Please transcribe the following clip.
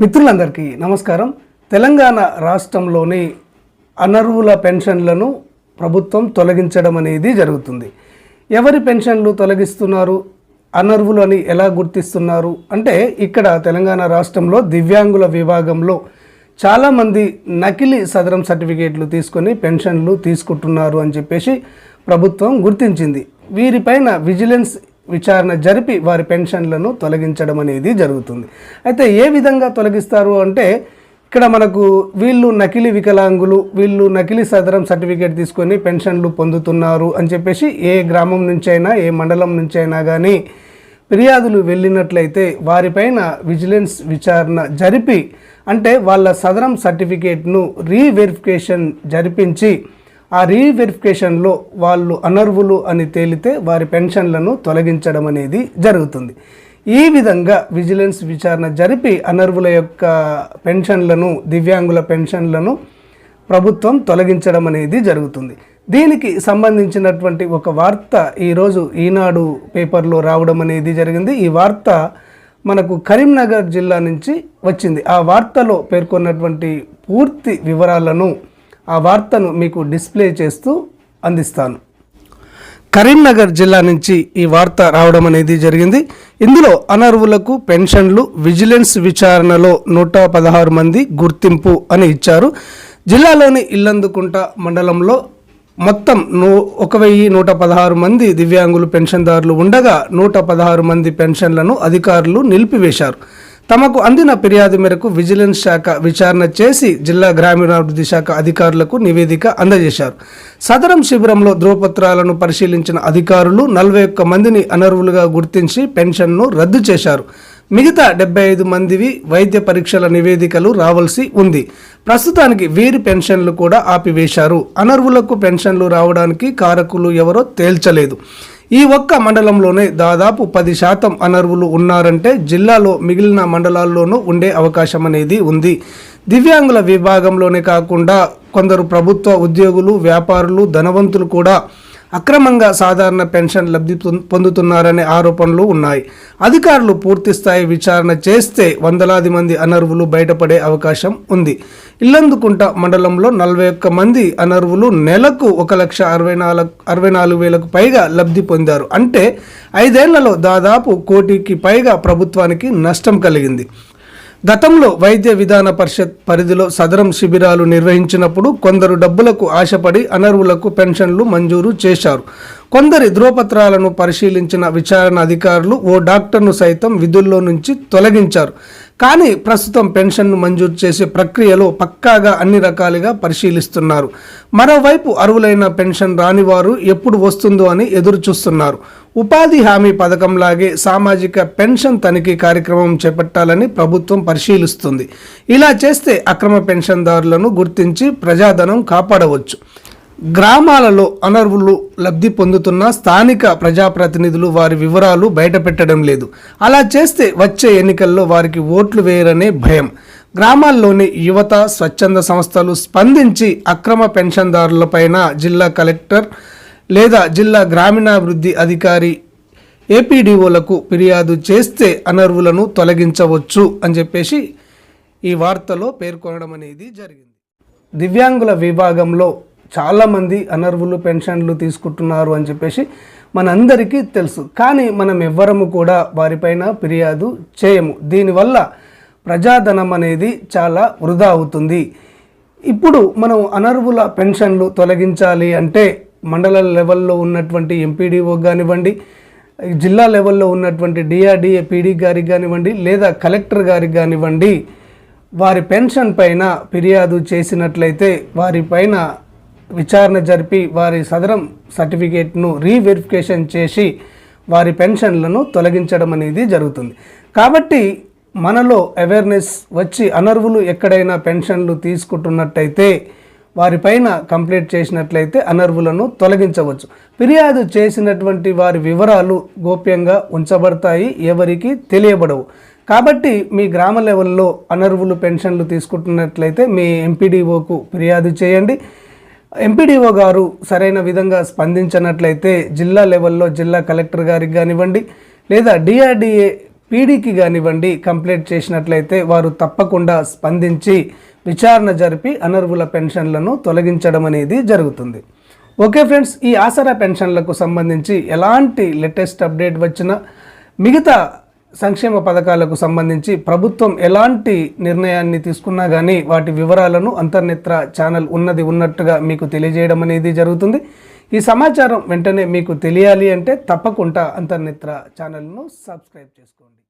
మిత్రులందరికీ నమస్కారం. తెలంగాణ రాష్ట్రంలోని అనర్వుల పెన్షన్లను ప్రభుత్వం తొలగించడం అనేది జరుగుతుంది. ఎవరి పెన్షన్లు తొలగిస్తున్నారు? అనర్వులు అని ఎలా గుర్తిస్తున్నారు? అంటే ఇక్కడ తెలంగాణ రాష్ట్రంలో దివ్యాంగుల విభాగంలో చాలామంది నకిలీ సదరం సర్టిఫికేట్లు తీసుకొని పెన్షన్లు తీసుకుంటున్నారు అని చెప్పేసి ప్రభుత్వం గుర్తించింది. వీరిపైన విజిలెన్స్ విచారణ జరిపి వారి పెన్షన్లను తొలగించడం అనేది జరుగుతుంది. అయితే ఏ విధంగా తొలగిస్తారు అంటే ఇక్కడ మనకు వీళ్ళు నకిలీ వికలాంగులు వీళ్ళు నకిలీ సదరం సర్టిఫికేట్ తీసుకొని పెన్షన్లు పొందుతున్నారు అని చెప్పేసి ఏ గ్రామం నుంచైనా ఏ మండలం నుంచైనా కానీ ఫిర్యాదులు వెళ్ళినట్లయితే వారిపైన విజిలెన్స్ విచారణ జరిపి అంటే వాళ్ళ సదరం సర్టిఫికేట్ను రీవెరిఫికేషన్ జరిపించి ఆ రీవెరిఫికేషన్లో వాళ్ళు అనర్వులు అని తేలితే వారి పెన్షన్లను తొలగించడం అనేది జరుగుతుంది. ఈ విధంగా విజిలెన్స్ విచారణ జరిపి అనర్వుల యొక్క పెన్షన్లను దివ్యాంగుల పెన్షన్లను ప్రభుత్వం తొలగించడం అనేది జరుగుతుంది. దీనికి సంబంధించినటువంటి ఒక వార్త ఈరోజు ఈనాడు పేపర్లో రావడం అనేది జరిగింది. ఈ వార్త మనకు కరీంనగర్ జిల్లా నుంచి వచ్చింది. ఆ వార్తలో పేర్కొన్నటువంటి పూర్తి వివరాలను ఆ వార్తను మీకు డిస్ప్లే చేస్తూ అందిస్తాను. కరీంనగర్ జిల్లా నుంచి ఈ వార్త రావడం అనేది జరిగింది. ఇందులో అనర్వులకు పెన్షన్లు విజిలెన్స్ విచారణలో నూట పదహారు మంది గుర్తింపు అని ఇచ్చారు. జిల్లాలోని ఇల్లందుకుంట మండలంలో మొత్తం నూ ఒక వెయ్యి నూట పదహారు మంది దివ్యాంగులు పెన్షన్దారులు ఉండగా నూట పదహారు మంది పెన్షన్లను అధికారులు నిలిపివేశారు. తమకు అందిన ఫిర్యాదు మేరకు విజిలెన్స్ శాఖ విచారణ చేసి జిల్లా గ్రామీణాభివృద్ధి శాఖ అధికారులకు నివేదిక అందజేశారు. సదరం శిబిరంలో ధ్రువపత్రాలను పరిశీలించిన అధికారులు నలభై ఒక్క మందిని అనర్వులుగా గుర్తించి పెన్షన్ను రద్దు చేశారు. మిగతా డెబ్బై ఐదు మందివి వైద్య పరీక్షల నివేదికలు రావాల్సి ఉంది. ప్రస్తుతానికి వీరి పెన్షన్లు కూడా ఆపివేశారు. అనర్వులకు పెన్షన్లు రావడానికి కారకులు ఎవరో తేల్చలేదు. ఈ ఒక్క మండలంలోనే దాదాపు పది శాతం అనర్వులు ఉన్నారంటే జిల్లాలో మిగిలిన మండలాల్లోనూ ఉండే అవకాశం అనేది ఉంది. దివ్యాంగుల విభాగంలోనే కాకుండా కొందరు ప్రభుత్వ ఉద్యోగులు వ్యాపారులు ధనవంతులు కూడా అక్రమంగా సాధారణ పెన్షన్ లబ్ధి పొందుతున్నారనే ఆరోపణలు ఉన్నాయి. అధికారులు పూర్తిస్థాయి విచారణ చేస్తే వందలాది మంది అనర్వులు బయటపడే అవకాశం ఉంది. ఇల్లందుకుంట మండలంలో నలభై ఒక్క మంది అనర్వులు నెలకు ఒక లక్ష అరవై నాలుగు అరవై నాలుగు వేలకు పైగా లబ్ధి పొందారు. అంటే ఐదేళ్ళలో దాదాపు కోటికి పైగా ప్రభుత్వానికి నష్టం కలిగింది. గతంలో వైద్య విధాన పరిషత్ పరిధిలో సదరం శిబిరాలు నిర్వహించినప్పుడు కొందరు డబ్బులకు ఆశపడి అనర్వులకు పెన్షన్లు మంజూరు చేశారు. కొందరి ధ్రువపత్రాలను పరిశీలించిన విచారణ అధికారులు ఓ డాక్టర్ను సైతం విధుల్లో నుంచి తొలగించారు. కానీ ప్రస్తుతం పెన్షన్ను మంజూరు చేసే ప్రక్రియలో పక్కాగా అన్ని రకాలుగా పరిశీలిస్తున్నారు. మరోవైపు అర్హులైన పెన్షన్ రాని వారు ఎప్పుడు వస్తుందో అని ఎదురు చూస్తున్నారు ఉపాధి హామీ పథకంలాగే సామాజిక పెన్షన్ తనిఖీ కార్యక్రమం చేపట్టాలని ప్రభుత్వం పరిశీలిస్తుంది. ఇలా చేస్తే అక్రమ పెన్షన్దారులను గుర్తించి ప్రజాధనం కాపాడవచ్చు. గ్రామాలలో అనర్వులు లబ్ధి పొందుతున్న స్థానిక ప్రజాప్రతినిధులు వారి వివరాలు బయటపెట్టడం లేదు. అలా చేస్తే వచ్చే ఎన్నికల్లో వారికి ఓట్లు వేయరనే భయం. గ్రామాల్లోని యువత స్వచ్ఛంద సంస్థలు స్పందించి అక్రమ పెన్షన్దారులపైన జిల్లా కలెక్టర్ లేదా జిల్లా గ్రామీణాభివృద్ధి అధికారి ఏపీడీఓలకు ఫిర్యాదు చేస్తే అనర్వులను తొలగించవచ్చు అని చెప్పేసి ఈ వార్తలో పేర్కొనడం అనేది జరిగింది. దివ్యాంగుల విభాగంలో చాలామంది అనర్వులు పెన్షన్లు తీసుకుంటున్నారు అని చెప్పేసి మనందరికీ తెలుసు. కానీ మనం ఎవ్వరము కూడా వారిపైన ఫిర్యాదు చేయము. దీనివల్ల ప్రజాధనం అనేది చాలా వృధా అవుతుంది. ఇప్పుడు మనం అనర్వుల పెన్షన్లు తొలగించాలి అంటే మండల లెవెల్లో ఉన్నటువంటి ఎంపీడీఓ కానివ్వండి జిల్లా లెవెల్లో ఉన్నటువంటి డిఆర్డిఏ పీడీ గారికి కానివ్వండి లేదా కలెక్టర్ గారికి కానివ్వండి వారి పెన్షన్ పైన ఫిర్యాదు చేసినట్లయితే వారిపైన విచారణ జరిపి వారి సదరం సర్టిఫికేట్ను రీవెరిఫికేషన్ చేసి వారి పెన్షన్లను తొలగించడం అనేది జరుగుతుంది. కాబట్టి మనలో అవేర్నెస్ వచ్చి అనర్వులు ఎక్కడైనా పెన్షన్లు తీసుకుంటున్నట్టయితే వారిపైన కంప్లీట్ చేసినట్లయితే అనర్వులను తొలగించవచ్చు. ఫిర్యాదు చేసినటువంటి వారి వివరాలు గోప్యంగా ఉంచబడతాయి ఎవరికి తెలియబడవు. కాబట్టి మీ గ్రామ లెవెల్లో అనర్వులు పెన్షన్లు తీసుకుంటున్నట్లయితే మీ ఎంపీడీఓకు ఫిర్యాదు చేయండి. ఎంపీడీఓ గారు సరైన విధంగా స్పందించినట్లయితే జిల్లా లెవెల్లో జిల్లా కలెక్టర్ గారికి కానివ్వండి లేదా డిఆర్డిఏ పీడీకి కానివ్వండి కంప్లైంట్ చేసినట్లయితే వారు తప్పకుండా స్పందించి విచారణ జరిపి అనర్హుల పెన్షన్లను తొలగించడం అనేది జరుగుతుంది. ఓకే ఫ్రెండ్స్ ఈ ఆసరా పెన్షన్లకు సంబంధించి ఎలాంటి లేటెస్ట్ అప్డేట్ వచ్చినా మిగతా సంక్షేమ పథకాలకు సంబంధించి ప్రభుత్వం ఎలాంటి నిర్ణయాన్ని తీసుకున్నా కానీ వాటి వివరాలను అంతర్నేత్ర ఛానల్ ఉన్నది ఉన్నట్టుగా మీకు తెలియజేయడం అనేది జరుగుతుంది. ఈ సమాచారం వెంటనే మీకు తెలియాలి అంటే తప్పకుండా అంతర్నేత్ర ఛానల్ను సబ్స్క్రైబ్ చేసుకోండి.